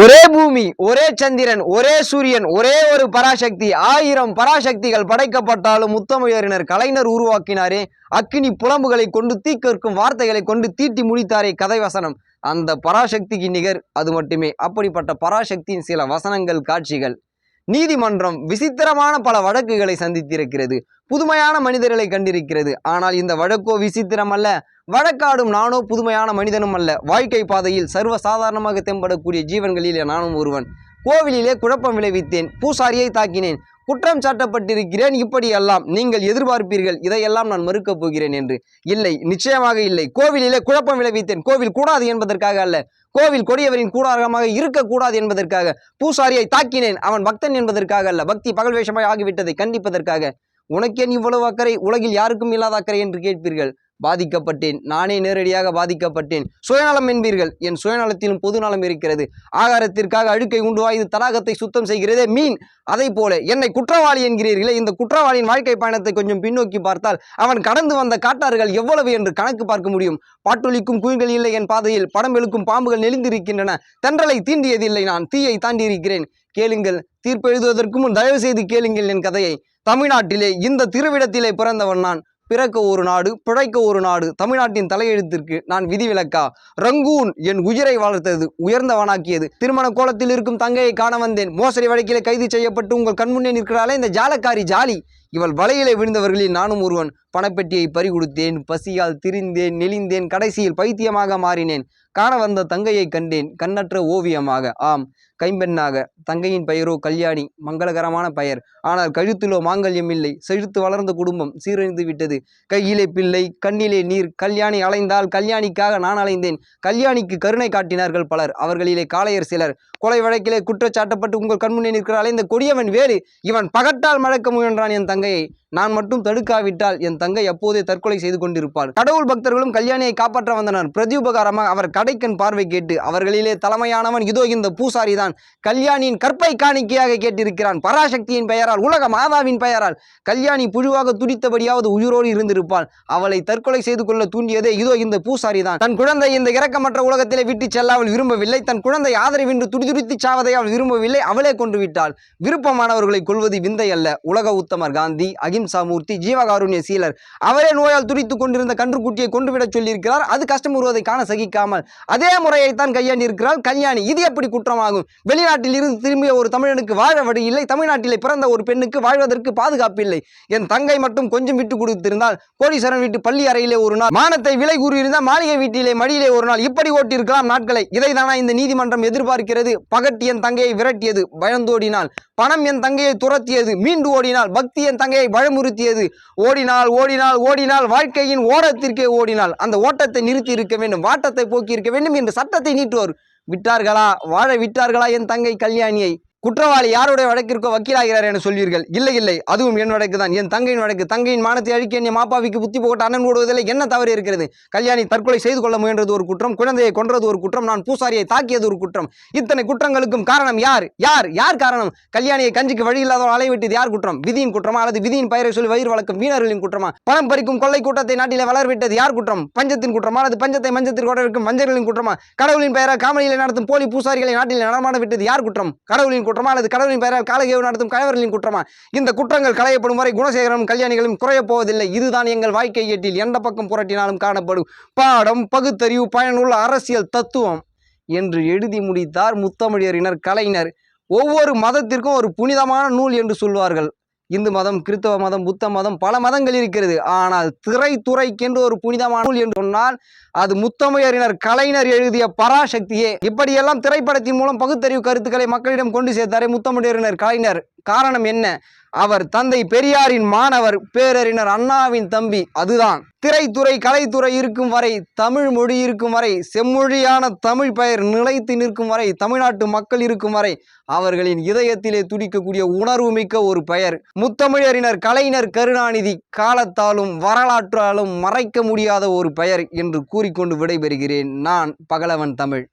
ஒரே பூமி ஒரே சந்திரன் ஒரே சூரியன் ஒரே ஒரு பராசக்தி ஆயிரம் பராசக்திகள் படைக்கப்பட்டாலும் முத்தமிழறிஞர் கலைஞர் உருவாக்கினாரே. அக்கினி புலம்புகளை கொண்டு தீக்கற்கும் வார்த்தைகளை கொண்டு தீட்டி முடித்தாரே கதை வசனம். அந்த பராசக்திக்கு நிகர் அது மட்டுமே. அப்படிப்பட்ட பராசக்தியின் சில வசனங்கள் காட்சிகள். நீதிமன்றம் விசித்திரமான பல வழக்குகளை சந்தித்திருக்கிறது. புதுமையான மனிதர்களை கண்டிருக்கிறது. ஆனால் இந்த வழக்கோ விசித்திரம் அல்ல வழக்காடும் நானோ புதுமையான மனிதனும் அல்ல. வாழ்க்கை பாதையில் சர்வ சாதாரணமாக தென்படக்கூடிய ஜீவன்களிலே நானும் ஒருவன். கோவிலிலே குழப்பம் விளைவித்தேன். பூசாரியை தாக்கினேன். குற்றம் சாட்டப்பட்டிருக்கிறேன் இப்படியெல்லாம் நீங்கள் எதிர்பார்ப்பீர்கள். இதையெல்லாம் நான் மறுக்கப் போகிறேன் என்று. இல்லை நிச்சயமாக இல்லை. கோவிலிலே குழப்பம் விளைவித்தேன். கோவில் கூடாது என்பதற்காக அல்ல. கோவில் கொடியவரின் கூடாரமாக இருக்கக்கூடாது என்பதற்காக. பூசாரியை தாக்கினேன். அவன் பக்தன் என்பதற்காக அல்ல. பக்தி பகல் வேஷமாய் ஆகிவிட்டதை கண்டிப்பதற்காக. உனக்கேன் இவ்வளவு அக்கறை? உலகில் யாருக்கும் இல்லாத அக்கறை என்று கேட்பீர்கள். பாதிக்கப்பட்டேன். நானே நேரடியாக பாதிக்கப்பட்டேன். சுயநலம் என்பீர்கள். என் சுயநலத்திலும் பொதுநலம் இருக்கிறது. ஆகாரத்திற்காக அழுக்கை உண்டு வாய்ந்து தடாகத்தை சுத்தம் செய்கிறதே மீன். அதை போல என்னை குற்றவாளி என்கிறீர்களே இந்த குற்றவாளியின் வாழ்க்கை பயணத்தை கொஞ்சம் பின்னோக்கி பார்த்தால் அவன் கடந்து வந்த காட்டார்கள் எவ்வளவு என்று கணக்கு பார்க்க முடியும். பாட்டொலிக்கும் குயில்கள் இல்லை என் பாதையில். படம் எழுக்கும் பாம்புகள் நெளிந்திருக்கின்றன. தென்றலை தீண்டியதில்லை நான். தீயை தாண்டி இருக்கிறேன் கேளுங்கள். தீர்ப்பு எழுதுவதற்கு முன் தயவு செய்து கேளுங்கள் என் கதையை. தமிழ்நாட்டிலே இந்த திருவிடத்திலே பிறந்தவன் நான். பிறக்க ஒரு நாடு பிழைக்க ஒரு நாடு தமிழ்நாட்டின் தலையெழுத்திற்கு நான் விதிவிலக்கா ரங்கூன் என் உயிரை வளர்த்தது உயர்ந்தவனாக்கியது. திருமண கோலத்தில் இருக்கும் தங்கையை காண வந்தேன். மோசடி வழக்கிலே கைது செய்யப்பட்டு உங்கள் கண்முன்னே நிற்கிறாளே இந்த ஜாலக்காரி ஜாலி. இவள் வலையிலே விழுந்தவர்களில் நானும் ஒருவன். பணப்பெட்டியை பறிகொடுத்தேன் பசியால் திரிந்தேன் நெளிந்தேன் கடைசியில் பைத்தியமாக மாறினேன். காண வந்த தங்கையை கண்டேன் கண்ணற்ற ஓவியமாக. ஆம் கைம்பெண்ணாக. தங்கையின் பெயரோ கல்யாணி மங்களகரமான பெயர். ஆனால் கழுத்திலோ மாங்கல்யம் இல்லை. செழித்து வளர்ந்த குடும்பம் சீரழிந்து விட்டது. கையிலே பிள்ளை கண்ணிலே நீர். கல்யாணி அலைந்தால் கல்யாணிக்காக நான் அலைந்தேன். கல்யாணிக்கு கருணை காட்டினார்கள் பலர். அவர்களிலே காளையர் சிலர். கொலை வழக்கிலே குற்றச்சாட்டப்பட்டு உங்கள் கண்முன்னே நிற்கிற அலைந்த கொடியவன் வேறு. இவன் பகட்டால் மழக்க முயன்றான் என் தங்கையை. நான் மட்டும் தடுக்காவிட்டால் என் தங்கை அப்போதே தற்கொலை செய்து கொண்டிருப்பாள். கடவுள் பக்தர்களும் கல்யாணியை காப்பாற்ற வந்தனர். பிரதியுபகாரமாக அவர் கடைக்கன் பார்வை கேட்டு அவர்களிலே தலைமையானவன் இதோ இந்த பூசாரி தான் கல்யாணியின் கற்பை காணிக்கையாக கேட்டிருக்கிறான். பராசக்தியின் பெயரால் உலக மாதாவின் பெயரால். கல்யாணி புழுவாக துடித்தபடியாவது உயிரோடு இருந்திருப்பாள். அவளை தற்கொலை செய்து கொள்ள தூண்டியதே இதோ இந்த பூசாரி தான் தன் குழந்தை இந்த இறக்கமற்ற உலகத்திலே விட்டு செல்ல அவள் விரும்பவில்லை. தன் குழந்தை ஆதரவின்றி துடிதுடித்து சாவதை அவள் விரும்பவில்லை. அவளே கொண்டு விட்டாள். விருப்பமானவர்களை கொள்வது விந்தை அல்ல. உலக உத்தமர் காந்தி அகிம்சா சாமூர்த்தி ஜீவகாருண்ய சீலர். அவரே நோயால் துடித்துக் கொண்டிருந்த கன்றுக்குட்டியை கொண்டுவிடச் சொல்லியிருக்கிறார். அது கஷ்டம் வருவதை காண சகிக்காமல் அதே முறையைத்தான் கையாண்டி இருக்கிறாள் கல்யாணி. இது எப்படி குற்றமாகும்? வெளிநாட்டில் இருந்து திரும்பிய ஒரு தமிழனுக்கு வாழ வழி இல்லை. தமிழ்நாட்டிலே பிறந்த ஒரு பெண்ணுக்கு வாழ்வதற்கு பாதுகாப்பு இல்லை. என் தங்கை மட்டும் கொஞ்சம் விட்டு கொடுத்திருந்தால் கோடீஸ்வரன் வீட்டு பள்ளி அறையிலே ஒரு நாள் மானத்தை விலை கூறியிருந்தால் மாளிகை வீட்டிலே மடியிலே ஒரு நாள். இப்படி ஓட்டியிருக்கலாம் நாட்களை. இதைதானா இந்த நீதிமன்றம் எதிர்பார்க்கிறது? பகட்டி என் தங்கையை விரட்டியது பயந்தோடினால். பணம் என் தங்கையை துரத்தியது மீண்டு ஓடினால். பக்தி என் தங்கையை வழிமுறுத்தியது ஓடினால் ஓடினால் ஓடினால் வாழ்க்கையின் ஓரத்திற்கே ஓடினால் அந்த ஓட்டத்தை நிறுத்தி இருக்க வேண்டும் வாட்டத்தை போக்கி இருக்க வேண்டும் என்று சட்டத்தை நீட்டுவார். விட்டார்களா? வாழ விட்டார்களா என் தங்கை கல்யாணியை? குற்றவாளி யாருடைய வழக்கிற்கோ வக்கீலாகிறார் என சொல்வீர்கள்? இல்லை இல்லை. அதுவும் என் வழக்கு தான். என் தங்கையின் வழக்கு. தங்கையின் மானத்தை அழிக்க என் மாப்பாவிக்கு புத்தி போட்டு அண்ணன் ஓடுவதில்லை. என்ன தவறு இருக்கிறது? கல்யாணி தற்கொலை செய்து கொள்ள முயன்றது ஒரு குற்றம் குழந்தையை கொன்றது ஒரு குற்றம் நான் பூசாரியை தாக்கியது ஒரு குற்றம். இத்தனை குற்றங்களுக்கும் காரணம் யார்? யார்? யார் காரணம்? கல்யாணியை கஞ்சிக்கு வழி இல்லாத அலைவிட்டது யார் குற்றம்? விதியின் குற்றமா? அல்லது விதியின் பெயரை சொல்லி வயிறு வழக்கம் வீணர்களின் குற்றமா? பணம் பறிக்கும் கொள்ளை கூட்டத்தை நாட்டில வளர்விட்டது யார் குற்றம்? பஞ்சத்தின் குற்றமா? அல்லது பஞ்சத்தை மஞ்சத்தில் கொடவிருக்கும் மஞ்சர்களின் குற்றமா? கடவுளின் பெயரை காமலியில் நடத்தும் போலி பூசாரிகளை நாட்டில் நடமாட விட்டது யார் குற்றம்? கடவுளின் குற்றமா அல்லது கடவுளின் பெயரால் காலகேவு நடத்தும் கணவர்களின் குற்றமா? இந்த குற்றங்கள் களையப்படும் வரை குணசேகரனும் கல்யாணிகளும் குறையப் போவதில்லை. இதுதான் எங்கள் வாழ்க்கை ஏட்டில் எந்த பக்கம் புரட்டினாலும் காணப்படும். பாடம் பகுத்தறிவு பயனுள்ள அரசியல் தத்துவம் என்று எழுதி முடித்தார் முத்தமிழறிஞர் கலைஞர். ஒவ்வொரு மதத்திற்கும் ஒரு புனிதமான நூல் என்று சொல்வார்கள். இந்து மதம் கிறிஸ்தவ மதம் புத்த மதம் பல மதங்கள் இருக்கிறது. ஆனால் திரைத்துறைக்கென்று ஒரு புனிதமான நூல் என்று சொன்னால் அது முத்தமிழறிஞர் கலைஞர் எழுதிய பராசக்தியே. இப்படியெல்லாம் திரைப்படத்தின் மூலம் பகுத்தறிவு கருத்துக்களை மக்களிடம் கொண்டு சேர்த்தாரே முத்தமிழறிஞர் கலைஞர். காரணம் என்ன? அவர் தந்தை பெரியாரின் மாணவர் பேரறிஞர் அண்ணாவின் தம்பி அதுதான். திரைத்துறை கலைத்துறை இருக்கும் வரை தமிழ் மொழி இருக்கும் வரை செம்மொழியான தமிழ் பெயர் நிலைத்து நிற்கும் வரை தமிழ்நாட்டு மக்கள் இருக்கும் வரை அவர்களின் இதயத்திலே துடிக்கக்கூடிய உணர்வு மிக்க ஒரு பெயர். முத்தமிழறிஞர் கலைஞர் கருணாநிதி காலத்தாலும் வரலாற்றாலும் மறைக்க முடியாத ஒரு பெயர் என்று கூறிக்கொண்டு விடைபெறுகிறேன். நான் பகலவன் தமிழ்.